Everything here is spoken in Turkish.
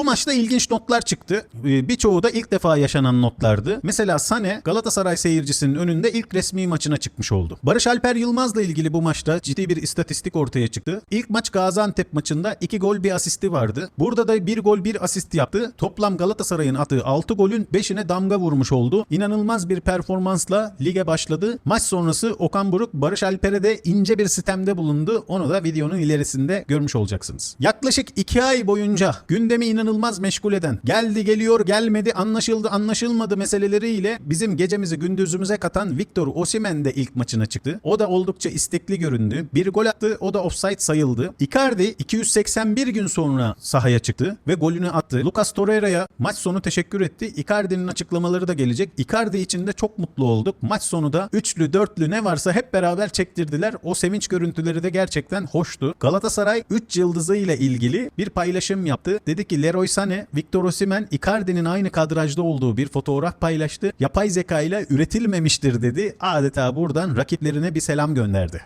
Bu maçta ilginç notlar çıktı. Ee, Birçoğu da ilk defa yaşanan notlardı. Mesela Sane Galatasaray seyircisinin önünde ilk resmi maçına çıkmış oldu. Barış Alper Yılmaz'la ilgili bu maçta ciddi bir istatistik ortaya çıktı. İlk maç Gaziantep maçında 2 gol bir asisti vardı. Burada da 1 gol 1 asist yaptı. Toplam Galatasaray'ın attığı 6 golün 5'ine damga vurmuş oldu. İnanılmaz bir performansla lige başladı. Maç sonrası Okan Buruk Barış Alper'e de ince bir sistemde bulundu. Onu da videonun ilerisinde görmüş olacaksınız. Yaklaşık 2 ay boyunca gündemi inanılmaz meşgul eden, geldi geliyor gelmedi anlaşıldı anlaşılmadı meseleleriyle bizim gecemizi gündüzümüze katan Victor Osimhen de ilk maçına çıktı. O da oldukça istekli göründü. Bir gol attı o da offside sayıldı. Icardi 281 gün sonra sahaya çıktı ve golünü attı. Lucas Torreira'ya maç sonu teşekkür etti. Icardi'nin açıklamaları da gelecek. Icardi için de çok mutlu olduk. Maç sonu da üçlü dörtlü ne varsa hep beraber çektirdiler. O sevinç görüntüleri de gerçekten hoştu. Galatasaray 3 yıldızı ile ilgili bir paylaşım yaptı. Dedi ki Leroy Sané, Victor Osimhen, Icardi'nin aynı kadrajda olduğu bir fotoğraf paylaştı. Yapay zeka ile üretilmemiştir dedi. Adeta buradan rakiplerine bir selam gönderdi.